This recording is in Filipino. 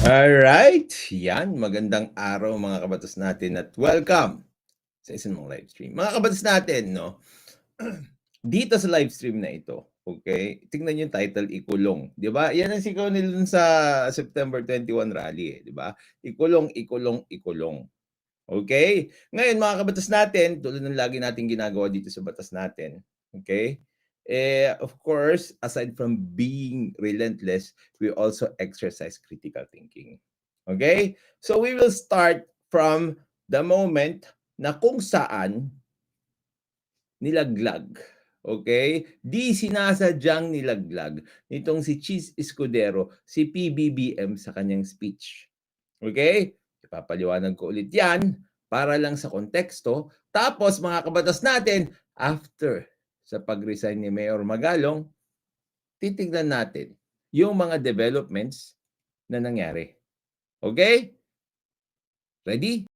Alright, yan. Magandang araw mga kabatas natin at welcome sa isang mong live stream. Mga kabatas natin, no? Dito sa live stream na ito, okay? Tingnan niyo yung title, Ikulong. Di ba? Yan ang sigaw nila sa September 21 rally, eh, di ba? Ikulong, ikulong, ikulong. Okay? Ngayon, mga kabatas natin, tulad ng lagi natin ginagawa dito sa batas natin, okay? Eh, of course, aside from being relentless, we also exercise critical thinking. Okay? So we will start from the moment na kung saan nilaglag. Okay? Di sinasadyang nilaglag nitong si Cheese Escudero, si PBBM sa kanyang speech. Okay? Ipapaliwanag ko ulit yan para lang sa konteksto. Tapos mga kabatas natin, after sa pag-resign ni Mayor Magalong, titignan natin yung mga developments na nangyari. Okay? Ready?